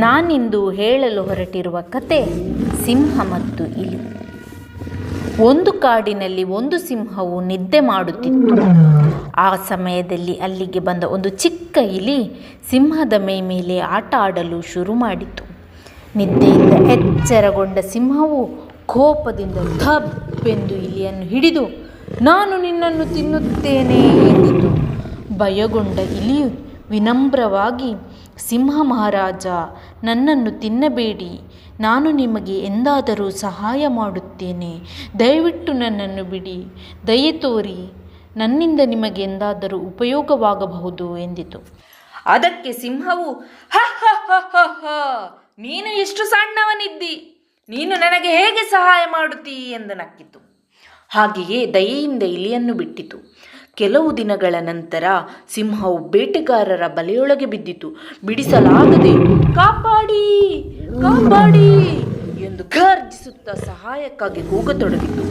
ನಾನಿಂದು ಹೇಳಲು ಹೊರಟಿರುವ ಕತೆ ಸಿಂಹ ಮತ್ತು ಇಲಿ. ಒಂದು ಕಾಡಿನಲ್ಲಿ ಒಂದು ಸಿಂಹವು ನಿದ್ದೆ ಮಾಡುತ್ತಿತ್ತು. ಆ ಸಮಯದಲ್ಲಿ ಅಲ್ಲಿಗೆ ಬಂದ ಒಂದು ಚಿಕ್ಕ ಇಲಿ ಸಿಂಹದ ಮೈ ಮೇಲೆ ಆಟ ಆಡಲು ಶುರು ಮಾಡಿತು. ನಿದ್ದೆಯಿಂದ ಎಚ್ಚರಗೊಂಡ ಸಿಂಹವು ಕೋಪದಿಂದ ಧಬ್ಬೆಂದು ಇಲಿಯನ್ನು ಹಿಡಿದು, ನಾನು ನಿನ್ನನ್ನು ತಿನ್ನುತ್ತೇನೆ ಎಂದಿತು. ಭಯಗೊಂಡ ಇಲಿಯು ವಿನಮ್ರವಾಗಿ ಸಿಂಹ ಮಹಾರಾಜ, ನನ್ನನ್ನು ತಿನ್ನಬೇಡಿ. ನಾನು ನಿಮಗೆ ಎಂದಾದರೂ ಸಹಾಯ ಮಾಡುತ್ತೇನೆ. ದಯವಿಟ್ಟು ನನ್ನನ್ನು ಬಿಡಿ. ದಯೆ ತೋರಿ, ನನ್ನಿಂದ ನಿಮಗೆ ಎಂದಾದರೂ ಉಪಯೋಗವಾಗಬಹುದು ಎಂದಿತು. ಅದಕ್ಕೆ ಸಿಂಹವು, ಹ ನೀನು ಎಷ್ಟು ಸಣ್ಣವನಿದ್ದಿ. ನೀನು ನನಗೆ ಹೇಗೆ ಸಹಾಯ ಮಾಡುತ್ತೀ? ಎಂದು ನಕ್ಕಿತು. ಹಾಗೆಯೇ ದಯೆಯಿಂದ ಇಲಿಯನ್ನು ಬಿಟ್ಟಿತು. ಕೆಲವು ದಿನಗಳ ನಂತರ ಸಿಂಹವು ಬೇಟೆಗಾರರ ಬಲೆಯೊಳಗೆ ಬಿದ್ದಿತು. ಬಿಡಿಸಲಾಗದೆ, ಕಾಪಾಡಿ ಕಾಪಾಡಿ ಎಂದು ಗರ್ಜಿಸುತ್ತಾ ಸಹಾಯಕ್ಕಾಗಿ ಹೋಗತೊಡಗಿತು.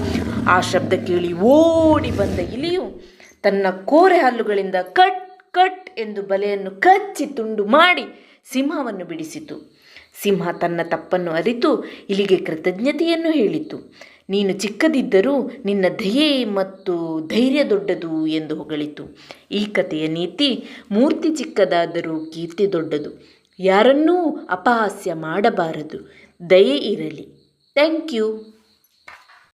ಆ ಶಬ್ದ ಕೇಳಿ ಓಡಿ ಬಂದ ಇಲಿಯು ತನ್ನ ಕೋರೆ ಹಲ್ಲುಗಳಿಂದ ಕಟ್ ಕಟ್ ಎಂದು ಬಲೆಯನ್ನು ಕಚ್ಚಿ ತುಂಡು ಮಾಡಿ ಸಿಂಹವನ್ನು ಬಿಡಿಸಿತು. ಸಿಂಹ ತನ್ನ ತಪ್ಪನ್ನು ಅರಿತು ಇಲಿಗೆ ಕೃತಜ್ಞತೆಯನ್ನು ಹೇಳಿತು. ನೀನು ಚಿಕ್ಕದಿದ್ದರೂ ನಿನ್ನ ದಯೆ ಮತ್ತು ಧೈರ್ಯ ದೊಡ್ಡದು ಎಂದು ಹೊಗಳಿತು. ಈ ಕಥೆಯ ನೀತಿ ಮೂರ್ತಿ ಚಿಕ್ಕದಾದರೂ ಕೀರ್ತಿ ದೊಡ್ಡದು. ಯಾರನ್ನೂ ಅಪಹಾಸ್ಯ ಮಾಡಬಾರದು. ದಯೆ ಇರಲಿ. Thank you.